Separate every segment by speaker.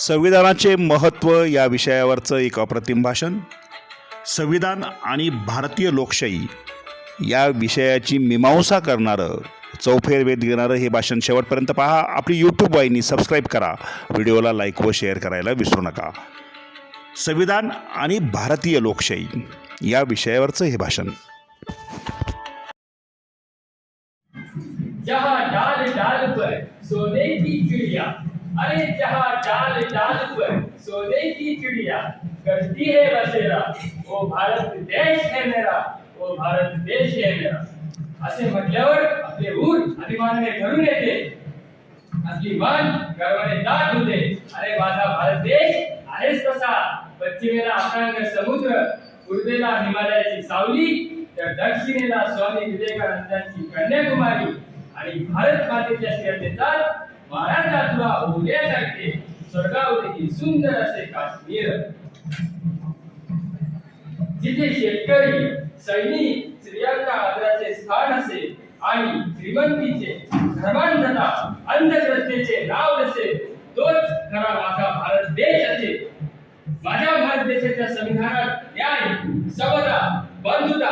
Speaker 1: संविधानाचे महत्त्व या विषयावरचं एक अप्रतिम भाषण संविधान आणि भारतीय लोकशाही या विषयाची मीमांसा करणारं चौफेर वेध घेणारं हे भाषण शेवटपर्यंत पहा. आपली यूट्यूब वाहिनी सबस्क्राईब करा. व्हिडिओला लाईक व शेअर करायला विसरू नका. संविधान आणि भारतीय लोकशाही या विषयावरचं हे भाषण.
Speaker 2: डाल डाल पर सोने की चिड़िया अरे जहाँ डाल डाल पर सोने की चिड़िया करती है बसेरा। वो भारत देश है मेरा वो भारत देश है मेरा। असे म्हटल्यावर आपले ऊर अभिमानाने भरून येते। आपली मन गर्वाने दाट होते। अरे माझा भारत देश आहेच कसा पश्चिमेला अथांग समुद्र पूर्वेला हिमालयाची सावली तर दक्षिणेला स्वामी विवेकानंदांची कन्याकुमारी आणि भारत मातेच्या श्रेयतेचा महाराजा तुला उद्यासारखे स्वर्गावरही सुंदर असे काश्मीर. जिथे शेतकरी सैनिक स्त्रियांना आदराचे स्थान असे आणि श्रीमंतीचे धर्मांधता अंधश्रद्धेचे नाव नसे तोच खरा माझा भारत देश असे माझ्या भारत देशाच्या संविधानात न्याय समता बंधुता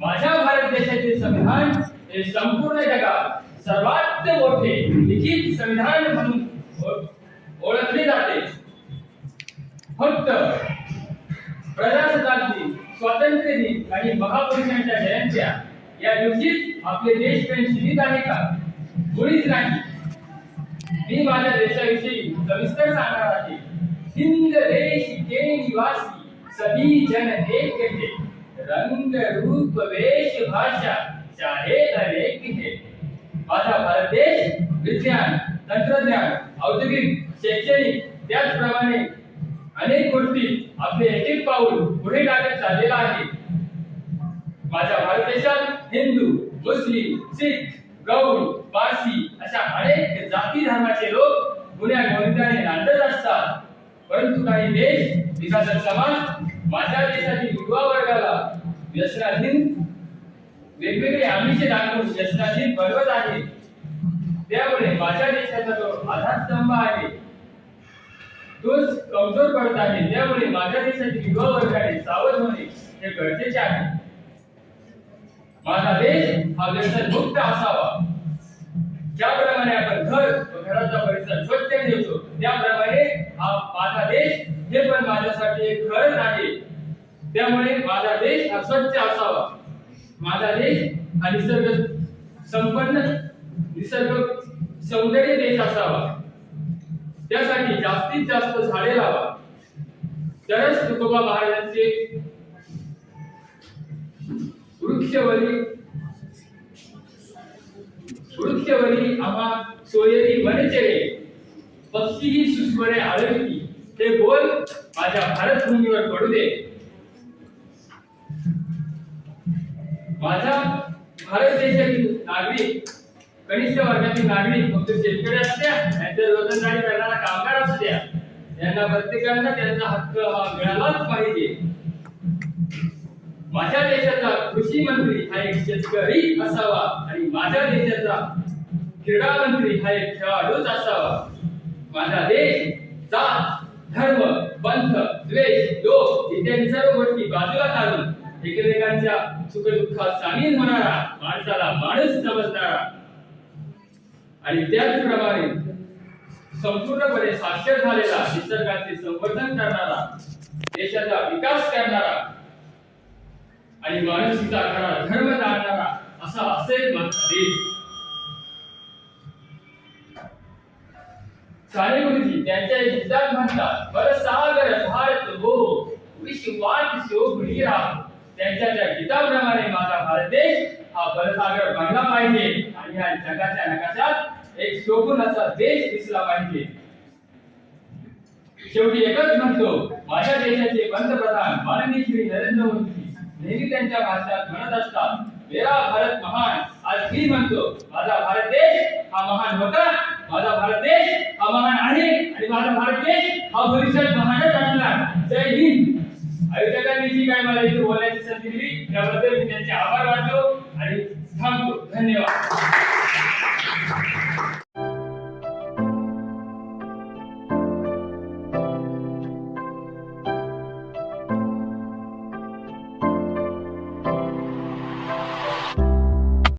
Speaker 2: माझ्या भारत देशाचे संविधान हे संपूर्ण जगात सर्वात मोठे लिखित संविधान म्हणून ओळखले जाते. फक्त प्रजासत्ताक दिन स्वातंत्र्य दिन आणि महापुरुषांच्या जयंत्या या दिवशीच आपले देशप्रेम सीमित आहे का? मुळीच नाही. मी माझ्या देशाविषयी सविस्तर सांगणार आहे. हिंद देश के निवासी सभी जन एक है रंग रूप वेश भाषा चाहे अनेक है माझा भारत देश विज्ञान तंत्रज्ञान औद्योगिक शैक्षणिक त्याचप्रमाणे अनेक गोष्टी आपले एक एक पाऊल पुढे टाकत चाललेला आहे. माझ्या भारत देशात हिंदू मुस्लिम सिख गौड पारसी अशा अनेक जाती धर्माचे लोक गुन्ह्या गोविंदाने नांदत असतात. परंतु काही देश विकासक समाज माझ्या देशातील युवा वर्गाला व्यसनाधीन वेगवेगळे आमिषे दाखवून व्यसनाधीन बनवत आहे. त्यामुळे माझ्या देशाचा जो आधारस्तंभ आहे तोच कमजोर पडत आहे. त्यामुळे माझ्या देशातील युवा वर्गाने सावध होणे हे गरजेचे आहे. माझा देश हा व्यसन मुक्त असावा. ज्याप्रमाणे आपण घर व घराचा परिसर स्वच्छ ठेवतो त्याप्रमाणे हा माझा देश हे पण माझ्यासाठी एक घरच आहे. त्यामुळे माझा देश हा स्वच्छ असावा. माझा देश हा निसर्ग संपन्न निसर्ग सौंदर्य देश असावा. त्यासाठी जास्तीत जास्त झाडे लावा. तरच तुकोबा महाराजांचे वृक्षवली वृक्षवरी आम्हा सोयरी वनचरे पक्षीही सुस्वरे आळवती हे बोल माझ्या भारत भूमीवर पडू दे. माझा भारत देशातील नागरिक कनिष्ठ वर्गातील नागरिक फक्त शेतकरी असत्या नाहीतर रोजंदारी करणारा कामगार असत्या यांना प्रत्येकाला त्यांचा हक्क हा मिळालाच पाहिजे. माझ्या देशाचा कृषी मंत्री हा एक शेतकरी असावा आणि माझ्या देशाचा क्रीडा मंत्री हा एक खेळाडूच असावा. माझा देश जात धर्म पंथ द्वेष लोक इत्यादी सर्व गोष्टी बाजूला काढून एकमेकांच्या सुखदुःखात सामील होणारा माणसाला माणूस समजणारा. आणि त्याचप्रमाणे संपूर्णपणे साक्षर झालेला निसर्गाचे संवर्धन करणारा देशाचा विकास करणारा आणि माणुसकीचा खरा धर्म जाणणारा असा असेल माझा देश साने गुरुजी त्यांच्या युद्धात म्हणतात बर सागर भारत हो विश्वात शोभणी राहो त्यांच्या त्या गीताप्रमाणे माझा भारत देश हा बलसागर बनला पाहिजे. आणि या जगाच्या नकाशात एक शोभून असा देश दिसला पाहिजे. शेवटी एकच म्हणतो माझ्या देशाचे पंतप्रधान माननीय श्री नरेंद्र मोदी नेहमी त्यांच्या भाषणात म्हणत असतात मेरा भारत महान आज मी म्हणतो माझा भारत देश हा महान होता माझा भारत देश हा महान आहे आणि माझा भारत देश हा भविष्यात महानच असणार. जय हिंद. आयोजकांनी जी काय मला इथे बोलायचं दिली. त्याबद्दल मी त्यांचे आभार